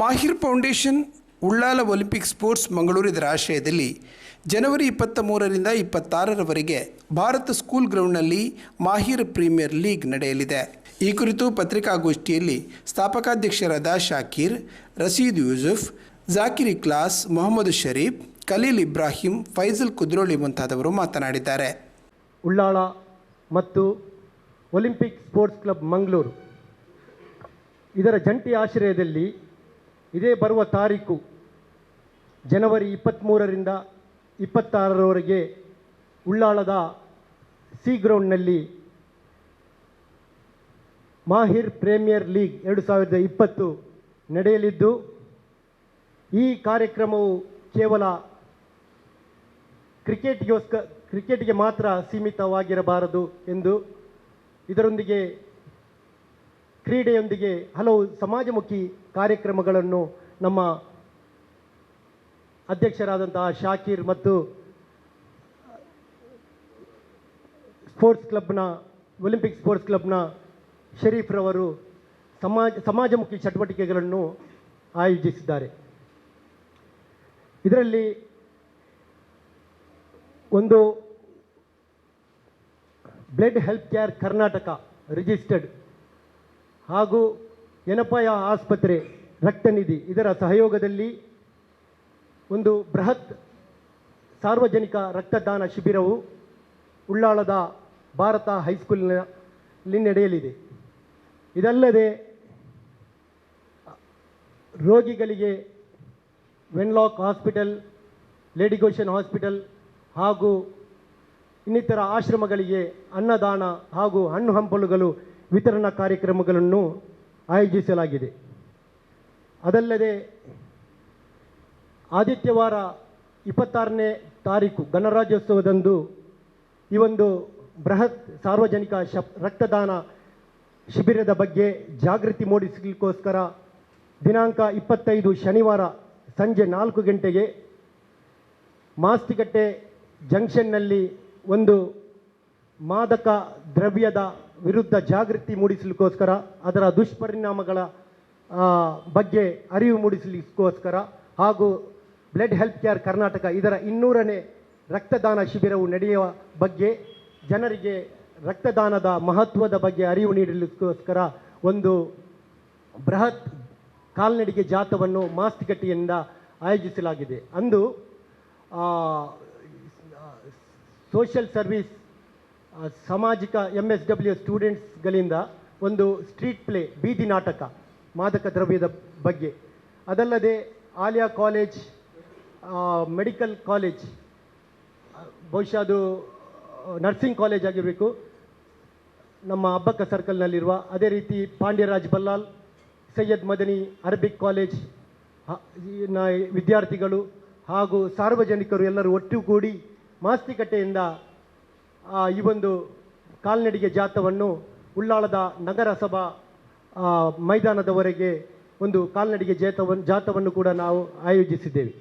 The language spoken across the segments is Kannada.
Mahir foundation, Ullal olympic sports Mangaluru ಇದರ ಆಶ್ರಯದಲ್ಲಿ ಜನವರಿ ಇಪ್ಪತ್ತ ಮೂರರಿಂದ ಇಪ್ಪತ್ತಾರರವರೆಗೆ ಭಾರತ ಸ್ಕೂಲ್ ಗ್ರೌಂಡ್ನಲ್ಲಿ ಮಾಹಿರ್ ಪ್ರೀಮಿಯರ್ ಲೀಗ್ ನಡೆಯಲಿದೆ. ಈ ಕುರಿತು ಪತ್ರಿಕಾಗೋಷ್ಠಿಯಲ್ಲಿ ಸ್ಥಾಪಕಾಧ್ಯಕ್ಷರಾದ ಶಾಕೀರ್ ರಸೀದ್ ಯೂಸುಫ್, ಜಾಕಿರ್ ಇಕ್ಲಾಸ್, ಮೊಹಮ್ಮದ್ ಶರೀಫ್, ಖಲೀಲ್ ಇಬ್ರಾಹಿಂ ಫೈಜಲ್ ಕುದ್ರೋಳಿ ಮುಂತಾದವರು ಮಾತನಾಡಿದ್ದಾರೆ. ಉಳ್ಳಾಳ ಮತ್ತು ಒಲಿಂಪಿಕ್ ಸ್ಪೋರ್ಟ್ಸ್ ಕ್ಲಬ್ ಮಂಗಳೂರು ಇದರ ಜಂಟಿ ಆಶ್ರಯದಲ್ಲಿ ಇದೇ ಬರುವ ತಾರೀಕು ಜನವರಿ ಇಪ್ಪತ್ತ್ಮೂರರಿಂದ ಇಪ್ಪತ್ತಾರರವರೆಗೆ ಉಳ್ಳಾಳದ ಸಿ ಗ್ರೌಂಡ್ನಲ್ಲಿ ಮಾಹಿರ್ ಪ್ರೀಮಿಯರ್ ಲೀಗ್ ಎರಡು ಸಾವಿರದ ಇಪ್ಪತ್ತು ನಡೆಯಲಿದ್ದು, ಈ ಕಾರ್ಯಕ್ರಮವು ಕೇವಲ ಕ್ರಿಕೆಟ್ಗೋಸ್ಕರ ಕ್ರಿಕೆಟ್ಗೆ ಮಾತ್ರ ಸೀಮಿತವಾಗಿರಬಾರದು ಎಂದು ಇದರೊಂದಿಗೆ ಕ್ರೀಡೆಯೊಂದಿಗೆ ಹಲವು ಸಮಾಜಮುಖಿ ಕಾರ್ಯಕ್ರಮಗಳನ್ನು ನಮ್ಮ ಅಧ್ಯಕ್ಷರಾದಂತಹ ಶಾಕೀರ್ ಮತ್ತು ಸ್ಪೋರ್ಟ್ಸ್ ಕ್ಲಬ್ನ, ಒಲಿಂಪಿಕ್ ಸ್ಪೋರ್ಟ್ಸ್ ಕ್ಲಬ್ನ ಶರೀಫ್ರವರು ಸಮಾಜ, ಸಮಾಜಮುಖಿ ಚಟುವಟಿಕೆಗಳನ್ನು ಆಯೋಜಿಸಿದ್ದಾರೆ. ಇದರಲ್ಲಿ ಒಂದು blood health care Karnataka registered ಹಾಗೂ ಯನಪಾಯ ಆಸ್ಪತ್ರೆ ರಕ್ತನಿಧಿ ಇದರ ಸಹಯೋಗದಲ್ಲಿ ಒಂದು ಬೃಹತ್ ಸಾರ್ವಜನಿಕ ರಕ್ತದಾನ ಶಿಬಿರವು ಉಳ್ಳಾಳದ ಭಾರತ ಹೈಸ್ಕೂಲಿನಲ್ಲಿ ನಡೆಯಲಿದೆ. ಇದಲ್ಲದೆ ರೋಗಿಗಳಿಗೆ ವೆನ್ಲಾಕ್ ಹಾಸ್ಪಿಟಲ್ ಲೇಡಿಗೋಷನ್ ಹಾಸ್ಪಿಟಲ್ ಹಾಗೂ ಇನ್ನಿತರ ಆಶ್ರಮಗಳಿಗೆ ಅನ್ನದಾನ ಹಾಗೂ ಹಣ್ಣು ಹಂಪಲುಗಳು ವಿತರಣಾ ಕಾರ್ಯಕ್ರಮಗಳನ್ನು ಆಯೋಜಿಸಲಾಗಿದೆ. ಅದಲ್ಲದೆ ಆದಿತ್ಯವಾರ ಇಪ್ಪತ್ತಾರನೇ ತಾರೀಕು ಗಣರಾಜ್ಯೋತ್ಸವದಂದು ಈ ಒಂದು ಬೃಹತ್ ಸಾರ್ವಜನಿಕ ಶಪ್, ರಕ್ತದಾನ ಶಿಬಿರದ ಬಗ್ಗೆ ಜಾಗೃತಿ ಮೂಡಿಸಲಿಕ್ಕೋಸ್ಕರ ದಿನಾಂಕ ಇಪ್ಪತ್ತೈದು ಶನಿವಾರ ಸಂಜೆ ನಾಲ್ಕು ಗಂಟೆಗೆ ಮಾಸ್ತಿಕಟ್ಟೆ ಜಂಕ್ಷನ್ನಲ್ಲಿ ಒಂದು ಮಾದಕ ದ್ರವ್ಯದ ವಿರುದ್ಧ ಜಾಗೃತಿ ಮೂಡಿಸಲಿಕ್ಕೋಸ್ಕರ, ಅದರ ದುಷ್ಪರಿಣಾಮಗಳ ಬಗ್ಗೆ ಅರಿವು ಮೂಡಿಸಲಿಕ್ಕೋಸ್ಕರ ಹಾಗೂ ಬ್ಲಡ್ ಹೆಲ್ತ್ ಕೇರ್ ಕರ್ನಾಟಕ ಇದರ ಇನ್ನೂರನೇ ರಕ್ತದಾನ ಶಿಬಿರವು ನಡೆಯುವ ಬಗ್ಗೆ ಜನರಿಗೆ ರಕ್ತದಾನದ ಮಹತ್ವದ ಬಗ್ಗೆ ಅರಿವು ನೀಡಲಿಕ್ಕೋಸ್ಕರ ಒಂದು ಬೃಹತ್ ಕಾಲ್ನಡಿಗೆ ಜಾಥವನ್ನು ಮಾಸ್ತಿಕಟ್ಟೆಯಿಂದ ಆಯೋಜಿಸಲಾಗಿದೆ. ಅಂದು ಸೋಷಿಯಲ್ ಸರ್ವಿಸ್ ಸಾಮಾಜಿಕ ಎಂ ಎಸ್ ಡಬ್ಲ್ಯೂ ಸ್ಟೂಡೆಂಟ್ಸ್ಗಳಿಂದ ಒಂದು ಸ್ಟ್ರೀಟ್ ಪ್ಲೇ ಬೀದಿ ನಾಟಕ, ಮಾದಕ ದ್ರವ್ಯದ ಬಗ್ಗೆ. ಅದಲ್ಲದೆ ಆಲಿಯಾ ಕಾಲೇಜ್ ಮೆಡಿಕಲ್ ಕಾಲೇಜ್ ಬಹುಶಃ ಅದು ನರ್ಸಿಂಗ್ ಕಾಲೇಜ್ ಆಗಿರಬೇಕು. ನಮ್ಮ ಅಬ್ಬಕ್ಕ ಸರ್ಕಲ್ನಲ್ಲಿರುವ ಅದೇ ರೀತಿ ಪಾಂಡ್ಯರಾಜ್ ಬಲ್ಲಾಲ್, ಸೈಯದ್ ಮದನಿ ಅರಬಿಕ್ ಕಾಲೇಜ್ ವಿದ್ಯಾರ್ಥಿಗಳು ಹಾಗೂ ಸಾರ್ವಜನಿಕರು ಎಲ್ಲರೂ ಒಟ್ಟುಗೂಡಿ ಮಾಸ್ತಿಕಟ್ಟೆಯಿಂದ ಈ ಒಂದು ಕಾಲ್ನಡಿಗೆ ಜಾಥವನ್ನು ಉಳ್ಳಾಳದ ನಗರಸಭಾ ಮೈದಾನದವರೆಗೆ ಒಂದು ಕಾಲ್ನಡಿಗೆ ಜಾಥವನ್ನು ಜಾಥವನ್ನು ಕೂಡ ನಾವು ಆಯೋಜಿಸಿದ್ದೇವೆ.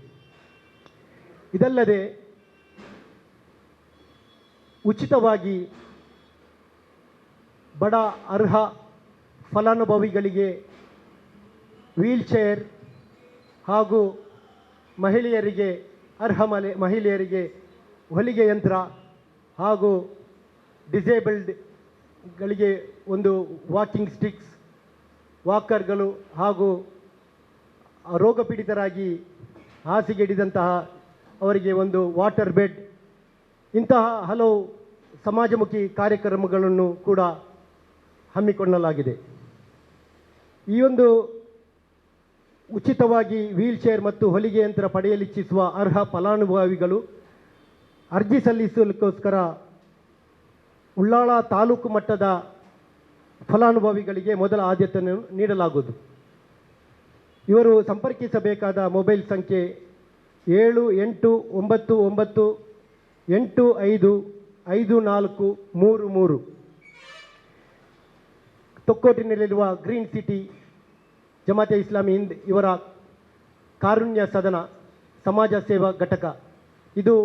ಇದಲ್ಲದೆ ಉಚಿತವಾಗಿ ಬಡ ಅರ್ಹ ಫಲಾನುಭವಿಗಳಿಗೆ ವೀಲ್ ಚೇರ್ ಹಾಗೂ ಮಹಿಳೆಯರಿಗೆ ಅರ್ಹ ಮಹಿಳೆಯರಿಗೆ ಹೊಲಿಗೆ ಯಂತ್ರ ಹಾಗೂ ಡಿಸೇಬಲ್ಡ್ಗಳಿಗೆ ಒಂದು ವಾಕಿಂಗ್ ಸ್ಟಿಕ್ಸ್ ವಾಕರ್ಗಳು ಹಾಗೂ ರೋಗಪೀಡಿತರಾಗಿ ಹಾಸಿಗೆ ಹಿಡಿದಂತಹ ಅವರಿಗೆ ಒಂದು ವಾಟರ್ ಬೆಡ್ ಇಂತಹ ಹಲವು ಸಮಾಜಮುಖಿ ಕಾರ್ಯಕ್ರಮಗಳನ್ನು ಕೂಡ ಹಮ್ಮಿಕೊಳ್ಳಲಾಗಿದೆ. ಈ ಒಂದು ಉಚಿತವಾಗಿ ವೀಲ್ ಚೇರ್ ಮತ್ತು ಹೊಲಿಗೆ ಯಂತ್ರ ಪಡೆಯಲಿಚ್ಛಿಸುವ ಅರ್ಹ ಫಲಾನುಭವಿಗಳು ಅರ್ಜಿ ಸಲ್ಲಿಸಲಿಕ್ಕೋಸ್ಕರ ಉಳ್ಳಾಳ ತಾಲೂಕು ಮಟ್ಟದ ಫಲಾನುಭವಿಗಳಿಗೆ ಮೊದಲ ಆದ್ಯತೆಯನ್ನು ನೀಡಲಾಗುವುದು. ಇವರು ಸಂಪರ್ಕಿಸಬೇಕಾದ ಮೊಬೈಲ್ ಸಂಖ್ಯೆ ಏಳು ಎಂಟು ಒಂಬತ್ತು ಒಂಬತ್ತು ಎಂಟು ಐದು ಐದು ನಾಲ್ಕು ಮೂರು ಮೂರು. ತೊಕ್ಕೋಟಿನಲ್ಲಿರುವ ಗ್ರೀನ್ ಸಿಟಿ ಜಮಾತೆ ಇಸ್ಲಾಮಿ ಹಿಂದ್ ಇವರ ಕಾರುಣ್ಯ ಸದನ ಸಮಾಜ ಸೇವಾ ಘಟಕ. ಇದು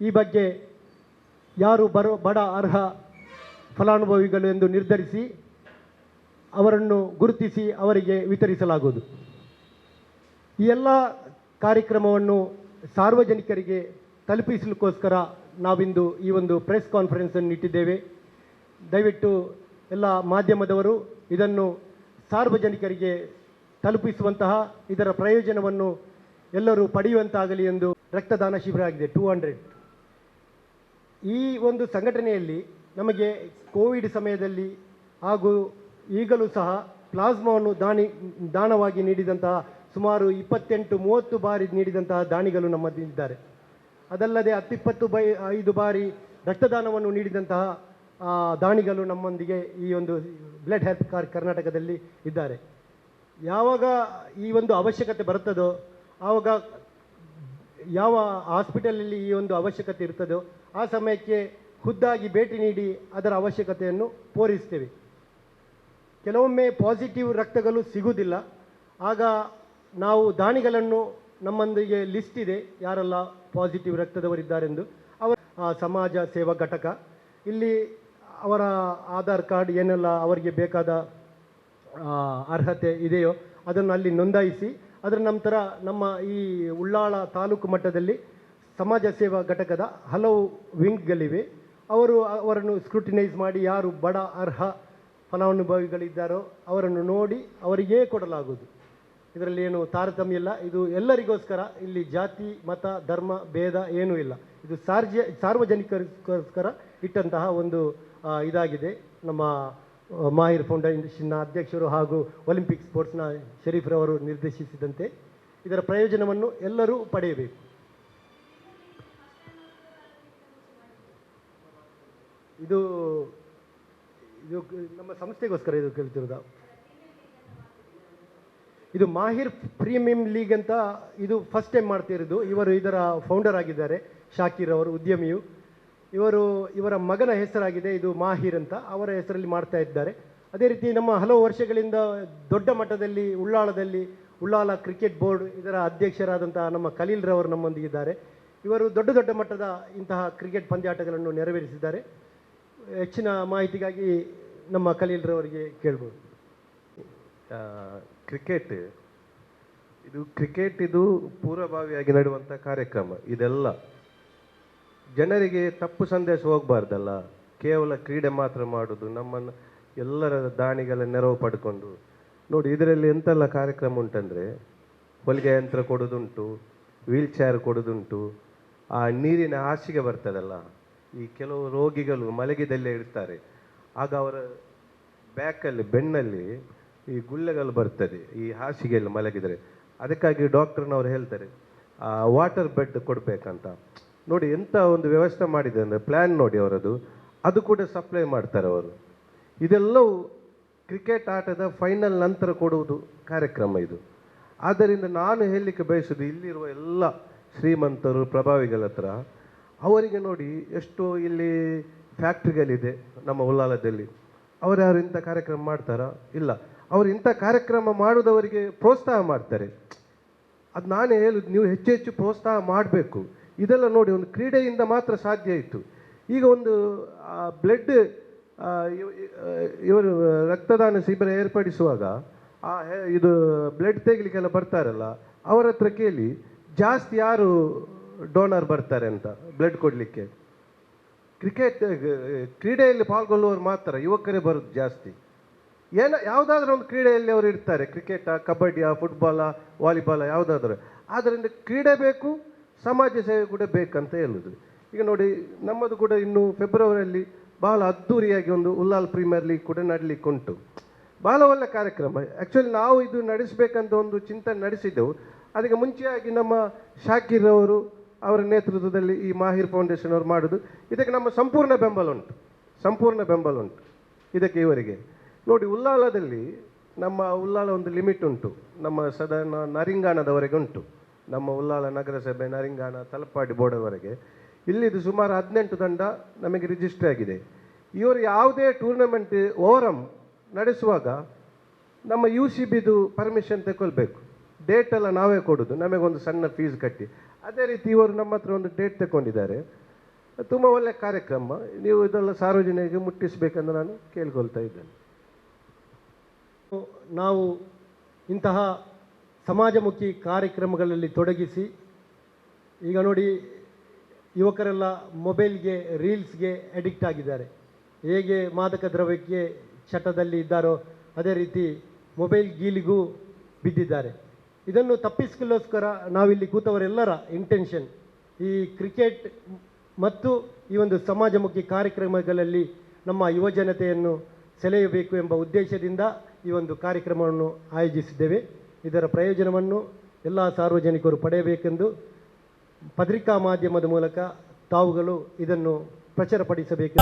ಈ ಬಗ್ಗೆ ಯಾರು ಬರೋ ಬಡ ಅರ್ಹ ಫಲಾನುಭವಿಗಳು ಎಂದು ನಿರ್ಧರಿಸಿ ಅವರನ್ನು ಗುರುತಿಸಿ ಅವರಿಗೆ ವಿತರಿಸಲಾಗುವುದು. ಈ ಎಲ್ಲ ಕಾರ್ಯಕ್ರಮವನ್ನು ಸಾರ್ವಜನಿಕರಿಗೆ ತಲುಪಿಸಲಿಕ್ಕೋಸ್ಕರ ನಾವಿಂದು ಈ ಒಂದು ಪ್ರೆಸ್ ಕಾನ್ಫರೆನ್ಸನ್ನು ಇಟ್ಟಿದ್ದೇವೆ. ದಯವಿಟ್ಟು ಎಲ್ಲ ಮಾಧ್ಯಮದವರು ಇದನ್ನು ಸಾರ್ವಜನಿಕರಿಗೆ ತಲುಪಿಸುವಂತಹ ಇದರ ಪ್ರಯೋಜನವನ್ನು ಎಲ್ಲರೂ ಪಡೆಯುವಂತಾಗಲಿ ಎಂದು ರಕ್ತದಾನ ಶಿಬಿರ ಆಗಿದೆ. Two hundred. ಈ ಒಂದು ಸಂಘಟನೆಯಲ್ಲಿ ನಮಗೆ ಕೋವಿಡ್ ಸಮಯದಲ್ಲಿ ಹಾಗೂ ಈಗಲೂ ಸಹ ಪ್ಲಾಸ್ಮಾವನ್ನು ದಾನಿ, ದಾನವಾಗಿ ನೀಡಿದಂತಹ ಸುಮಾರು ಇಪ್ಪತ್ತೆಂಟು, ಮೂವತ್ತು ಬಾರಿ ನೀಡಿದಂತಹ ದಾನಿಗಳು ನಮ್ಮದಿದ್ದಾರೆ ಅದಲ್ಲದೆ ಹತ್ತಿಪ್ಪತ್ತು ಬೈ, ಐದು ಬಾರಿ ರಕ್ತದಾನವನ್ನು ನೀಡಿದಂತಹ ದಾನಿಗಳು ನಮ್ಮೊಂದಿಗೆ ಈ ಒಂದು ಬ್ಲಡ್ ಹೆಲ್ತ್ ಕಾರ್ ಕರ್ನಾಟಕದಲ್ಲಿ ಇದ್ದಾರೆ. ಯಾವಾಗ ಈ ಒಂದು ಅವಶ್ಯಕತೆ ಬರುತ್ತದೋ, ಆವಾಗ ಯಾವ ಹಾಸ್ಪಿಟಲಲ್ಲಿ ಈ ಒಂದು ಅವಶ್ಯಕತೆ ಇರ್ತದೋ ಆ ಸಮಯಕ್ಕೆ ಖುದ್ದಾಗಿ ಭೇಟಿ ನೀಡಿ ಅದರ ಅವಶ್ಯಕತೆಯನ್ನು ಪೂರೈಸ್ತೇವೆ. ಕೆಲವೊಮ್ಮೆ ಪಾಸಿಟಿವ್ ರಕ್ತಗಳು ಸಿಗುವುದಿಲ್ಲ. ಆಗ ನಾವು ದಾನಿಗಳನ್ನು ನಮ್ಮೊಂದಿಗೆ ಲಿಸ್ಟ್ ಇದೆ ಯಾರೆಲ್ಲ ಪಾಸಿಟಿವ್ ರಕ್ತದವರಿದ್ದಾರೆಂದು. ಅವರ ಸಮಾಜ ಸೇವಾ ಘಟಕ. ಇಲ್ಲಿ ಅವರ ಆಧಾರ್ ಕಾರ್ಡ್ ಏನೆಲ್ಲ ಅವರಿಗೆ ಬೇಕಾದ ಅರ್ಹತೆ ಇದೆಯೋ ಅದನ್ನು ಅಲ್ಲಿ ನೋಂದಾಯಿಸಿ ಅದರ ನಂತರ ನಮ್ಮ ಈ ಉಳ್ಳಾಳ ತಾಲೂಕು ಮಟ್ಟದಲ್ಲಿ ಸಮಾಜ ಸೇವಾ ಘಟಕದ ಹಲವು ವಿಂಗ್ಗಳಿವೆ. ಅವರು ಅವರನ್ನು ಸ್ಕ್ರೂಟಿನೈಸ್ ಮಾಡಿ ಯಾರು ಬಡ, ಅರ್ಹ, ಫಲಾನುಭವಿಗಳಿದ್ದಾರೋ ಅವರನ್ನು ನೋಡಿ ಅವರಿಗೇ ಕೊಡಲಾಗುವುದು. ಇದರಲ್ಲಿ ಏನು ತಾರತಮ್ಯ ಇಲ್ಲ. ಇದು ಎಲ್ಲರಿಗೋಸ್ಕರ, ಇಲ್ಲಿ ಜಾತಿ, ಮತ, ಧರ್ಮ, ಭೇದ ಏನೂ ಇಲ್ಲ. ಇದು ಸಾರ್ವಜನಿಕರಿಗೋಸ್ಕರ ಇಟ್ಟಂತಹ ಒಂದು ಇದಾಗಿದೆ. ನಮ್ಮ ಮಾಹಿರ್ ಫೌಂಡೇಶನ್ನ ಅಧ್ಯಕ್ಷರು ಹಾಗೂ ಒಲಿಂಪಿಕ್ ಸ್ಪೋರ್ಟ್ಸ್ನ ಶರೀಫ್ರವರು ನಿರ್ದೇಶಿಸಿದಂತೆ ಇದರ ಪ್ರಯೋಜನವನ್ನು ಎಲ್ಲರೂ ಪಡೆಯಬೇಕು. ಇದು ಇದು ನಮ್ಮ ಸಂಸ್ಥೆಗೋಸ್ಕರ ಇದು ಕೇಳ್ತಿರೋದು. ಇದು ಮಾಹಿರ್ ಪ್ರೀಮಿಯಂ ಲೀಗ್ ಅಂತ ಇದು ಫಸ್ಟ್ ಟೈಮ್ ಮಾಡ್ತಿರೋದು. ಇವರು ಇದರ ಫೌಂಡರ್ ಆಗಿದ್ದಾರೆ. ಶಾಕಿರ್ ಅವರು ಉದ್ಯಮಿಯು. ಇವರು ಇವರ ಮಗನ ಹೆಸರಾಗಿದೆ, ಇದು ಮಾಹಿರ್ ಅಂತ. ಅವರ ಹೆಸರಲ್ಲಿ ಮಾಡ್ತಾ ಇದ್ದಾರೆ. ಅದೇ ರೀತಿ ನಮ್ಮ ಹಲವು ವರ್ಷಗಳಿಂದ ದೊಡ್ಡ ಮಟ್ಟದಲ್ಲಿ, ಉಳ್ಳಾಳದಲ್ಲಿ, ಉಳ್ಳಾಲ ಕ್ರಿಕೆಟ್ ಬೋರ್ಡ್ ಇದರ ಅಧ್ಯಕ್ಷರಾದಂತಹ ನಮ್ಮ ಖಲೀಲ್ ರವರು ನಮ್ಮೊಂದಿಗಿದ್ದಾರೆ ಇವರು ದೊಡ್ಡ ದೊಡ್ಡ ಮಟ್ಟದ ಇಂತಹ ಕ್ರಿಕೆಟ್ ಪಂದ್ಯಾಟಗಳನ್ನು ನೆರವೇರಿಸಿದ್ದಾರೆ. ಹೆಚ್ಚಿನ ಮಾಹಿತಿಗಾಗಿ ನಮ್ಮ ಖಲೀಲ್ ರವರಿಗೆ ಕೇಳ್ಬೋದು. ಕ್ರಿಕೆಟ್, ಇದು ಕ್ರಿಕೆಟ್ ಇದು ಪೂರ್ವಭಾವಿಯಾಗಿ ನಡೆಯುವಂಥ ಕಾರ್ಯಕ್ರಮ. ಇದೆಲ್ಲ ಜನರಿಗೆ ತಪ್ಪು ಸಂದೇಶ ಹೋಗಬಾರ್ದಲ್ಲ. ಕೇವಲ ಕ್ರೀಡೆ ಮಾತ್ರ ಮಾಡೋದು, ನಮ್ಮನ್ನು ಎಲ್ಲರ ದಾನಿಗಳ ನೆರವು ಪಡ್ಕೊಂಡು. ನೋಡಿ, ಇದರಲ್ಲಿ ಎಂತೆಲ್ಲ ಕಾರ್ಯಕ್ರಮ ಉಂಟಂದರೆ, ಹೊಲಿಗೆ ಯಂತ್ರ ಕೊಡೋದುಂಟು, ವೀಲ್ ಚೇರ್ ಕೊಡೋದುಂಟು, ಆ ನೀರಿನ ಹಾಸಿಗೆ ಬರ್ತದಲ್ಲ, ಈ ಕೆಲವು ರೋಗಿಗಳು ಮಲಗಿದಲ್ಲೇ ಇರ್ತಾರೆ. ಆಗ ಅವರ ಬ್ಯಾಕಲ್ಲಿ, ಬೆನ್ನಲ್ಲಿ ಈ ಗುಳ್ಳೆಗಳು ಬರ್ತದೆ, ಈ ಹಾಸಿಗೆಯಲ್ಲಿ ಮಲಗಿದರೆ. ಅದಕ್ಕಾಗಿ ಡಾಕ್ಟರ್ನವ್ರು ಹೇಳ್ತಾರೆ ವಾಟರ್ ಬೆಡ್ ಕೊಡಬೇಕಂತ. ನೋಡಿ ಎಂಥ ಒಂದು ವ್ಯವಸ್ಥೆ ಮಾಡಿದೆ ಅಂದರೆ ಪ್ಲ್ಯಾನ್ ನೋಡಿ ಅವರದು. ಅದು ಕೂಡ ಸಪ್ಲೈ ಮಾಡ್ತಾರೆ ಅವರು. ಇದೆಲ್ಲವೂ ಕ್ರಿಕೆಟ್ ಆಟದ ಫೈನಲ್ ನಂತರ ಕೊಡುವುದು ಕಾರ್ಯಕ್ರಮ ಇದು. ಆದ್ದರಿಂದ ನಾನು ಹೇಳಲಿಕ್ಕೆ ಬಯಸೋದು ಇಲ್ಲಿರುವ ಎಲ್ಲ ಶ್ರೀಮಂತರು, ಪ್ರಭಾವಿಗಳ ಹತ್ರ, ಅವರಿಗೆ ನೋಡಿ ಎಷ್ಟು ಇಲ್ಲಿ ಫ್ಯಾಕ್ಟ್ರಿಗಳಿದೆ ನಮ್ಮ ಉಲ್ಲಾಲದಲ್ಲಿ ಅವರು ಯಾರು ಇಂಥ ಕಾರ್ಯಕ್ರಮ ಮಾಡ್ತಾರಾ? ಇಲ್ಲ. ಅವರು ಇಂಥ ಕಾರ್ಯಕ್ರಮ ಮಾಡುವುದವರಿಗೆ ಪ್ರೋತ್ಸಾಹ ಮಾಡ್ತಾರೆ. ಅದು ನಾನೇ ಹೇಳುದು, ನೀವು ಹೆಚ್ಚು ಹೆಚ್ಚು ಪ್ರೋತ್ಸಾಹ ಮಾಡಬೇಕು. ಇದೆಲ್ಲ ನೋಡಿ ಒಂದು ಕ್ರೀಡೆಯಿಂದ ಮಾತ್ರ ಸಾಧ್ಯ ಇತ್ತು. ಈಗ ಒಂದು ಬ್ಲಡ್ ಇವರು ರಕ್ತದಾನ ಶಿಬಿರ ಏರ್ಪಡಿಸುವಾಗ, ಆ ಇದು ಬ್ಲಡ್ ತೆಗಿಲಿಕ್ಕೆಲ್ಲ ಬರ್ತಾರಲ್ಲ, ಅವರ ಹತ್ರ ಕೇಳಿ, ಜಾಸ್ತಿ ಯಾರು ಡೋನರ್ ಬರ್ತಾರೆ ಅಂತ ಬ್ಲಡ್ ಕೊಡಲಿಕ್ಕೆ? ಕ್ರಿಕೆಟ್, ಕ್ರೀಡೆಯಲ್ಲಿ ಪಾಲ್ಗೊಳ್ಳುವವರು ಮಾತ್ರ, ಯುವಕರೇ ಬರೋದು ಜಾಸ್ತಿ. ಏನ, ಯಾವುದಾದ್ರೂ ಒಂದು ಕ್ರೀಡೆಯಲ್ಲಿ ಅವರು ಇರ್ತಾರೆ, ಕ್ರಿಕೆಟಾ ಕಬಡ್ಡಿಯಾ ಫುಟ್ಬಾಲಾ ವಾಲಿಬಾಲ ಯಾವುದಾದ್ರೂ. ಆದ್ದರಿಂದ ಕ್ರೀಡೆ ಬೇಕು ಸಮಾಜ ಸೇವೆ ಕೂಡ ಬೇಕಂತ ಹೇಳುದು. ಈಗ ನೋಡಿ, ನಮ್ಮದು ಕೂಡ ಇನ್ನು ಫೆಬ್ರವರಿಯಲ್ಲಿ ಬಹಳ ಅದ್ಧೂರಿಯಾಗಿ ಒಂದು ಉಲ್ಲಾಲ್ ಪ್ರೀಮಿಯರ್ ಲೀಗ್ ಕೂಡ ನಡಲಿಕ್ಕೆ ಉಂಟು ಬಹಳ ಒಳ್ಳೆ ಕಾರ್ಯಕ್ರಮ. ಆ್ಯಕ್ಚುಲಿ ನಾವು ಇದು ನಡೆಸಬೇಕಂತ ಒಂದು ಚಿಂತನೆ ನಡೆಸಿದ್ದೆವು ಅದಕ್ಕೆ ಮುಂಚೆಯಾಗಿ ನಮ್ಮ ಶಾಕಿರ್ ಅವರು ಅವರ ನೇತೃತ್ವದಲ್ಲಿ ಈ ಮಾಹಿರ್ ಫೌಂಡೇಶನ್ ಅವರು ಮಾಡೋದು. ಇದಕ್ಕೆ ನಮ್ಮ ಸಂಪೂರ್ಣ ಬೆಂಬಲ ಉಂಟು. ಸಂಪೂರ್ಣ ಬೆಂಬಲ ಉಂಟು. ಇದಕ್ಕೆ ಇವರಿಗೆ. ನೋಡಿ, ಉಲ್ಲಾಲದಲ್ಲಿ ನಮ್ಮ ಉಲ್ಲಾಲ ಒಂದು ಲಿಮಿಟ್ ಉಂಟು. ನಮ್ಮ ಸದನ ನರಿಂಗಾಣದವರೆಗೆ ಉಂಟು. ನಮ್ಮ ಉಲ್ಲಾಲ ನಗರಸಭೆ ನರಿಂಗಾಣ ತಲಪಾಡಿ ಬೋರ್ಡವರೆಗೆ. ಇಲ್ಲಿದು ಸುಮಾರು ಹದಿನೆಂಟು ತಂಡ ನಮಗೆ ರಿಜಿಸ್ಟರ್ ಆಗಿದೆ. ಇವರು ಯಾವುದೇ ಟೂರ್ನಮೆಂಟ್ ಓವರಮ್ ನಡೆಸುವಾಗ ನಮ್ಮ ಯು ಸಿ ಬಿದು ಪರ್ಮಿಷನ್ ತಗೊಳ್ಬೇಕು ಡೇಟ್ ಎಲ್ಲ ನಾವೇ ಕೊಡೋದು, ನಮಗೊಂದು ಸಣ್ಣ ಫೀಸ್ ಕಟ್ಟಿ. ಅದೇ ರೀತಿ ಇವರು ನಮ್ಮ ಹತ್ರ ಒಂದು ಡೇಟ್ ತಗೊಂಡಿದ್ದಾರೆ ತುಂಬ ಒಳ್ಳೆ ಕಾರ್ಯಕ್ರಮ. ನೀವು ಇದೆಲ್ಲ ಸಾರ್ವಜನಿಕರಿಗೆ ಮುಟ್ಟಿಸಬೇಕೆಂದು ನಾನು ಕೇಳ್ಕೊಳ್ತಾ ಇದ್ದೇನೆ. ನಾವು ಇಂತಹ ಸಮಾಜಮುಖಿ ಕಾರ್ಯಕ್ರಮಗಳಲ್ಲಿ ತೊಡಗಿಸಿ, ಈಗ ನೋಡಿ ಯುವಕರೆಲ್ಲ ಮೊಬೈಲ್ಗೆ, ರೀಲ್ಸ್ಗೆ ಅಡಿಕ್ಟ್ ಆಗಿದ್ದಾರೆ. ಹೇಗೆ ಮಾದಕ ದ್ರವ್ಯಕ್ಕೆ ಚಟದಲ್ಲಿ ಇದ್ದಾರೋ ಅದೇ ರೀತಿ ಮೊಬೈಲ್ ಗೀಲಿಗೂ ಬಿದ್ದಿದ್ದಾರೆ. ಇದನ್ನು ತಪ್ಪಿಸ್ಕೊಳ್ಳೋಸ್ಕರ ನಾವಿಲ್ಲಿ ಕೂತವರೆಲ್ಲರ ಇಂಟೆನ್ಷನ್ ಈ ಕ್ರಿಕೆಟ್ ಮತ್ತು ಈ ಒಂದು ಸಮಾಜಮುಖಿ ಕಾರ್ಯಕ್ರಮಗಳಲ್ಲಿ ನಮ್ಮ ಯುವಜನತೆಯನ್ನು ಸೆಳೆಯಬೇಕು ಎಂಬ ಉದ್ದೇಶದಿಂದ ಈ ಒಂದು ಕಾರ್ಯಕ್ರಮವನ್ನು ಆಯೋಜಿಸಿದ್ದೇವೆ. ಇದರ ಪ್ರಯೋಜನವನ್ನು ಎಲ್ಲ ಸಾರ್ವಜನಿಕರು ಪಡೆಯಬೇಕೆಂದು ಪತ್ರಿಕಾ ಮಾಧ್ಯಮದ ಮೂಲಕ ತಾವುಗಳು ಇದನ್ನು ಪ್ರಚುರಪಡಿಸಬೇಕು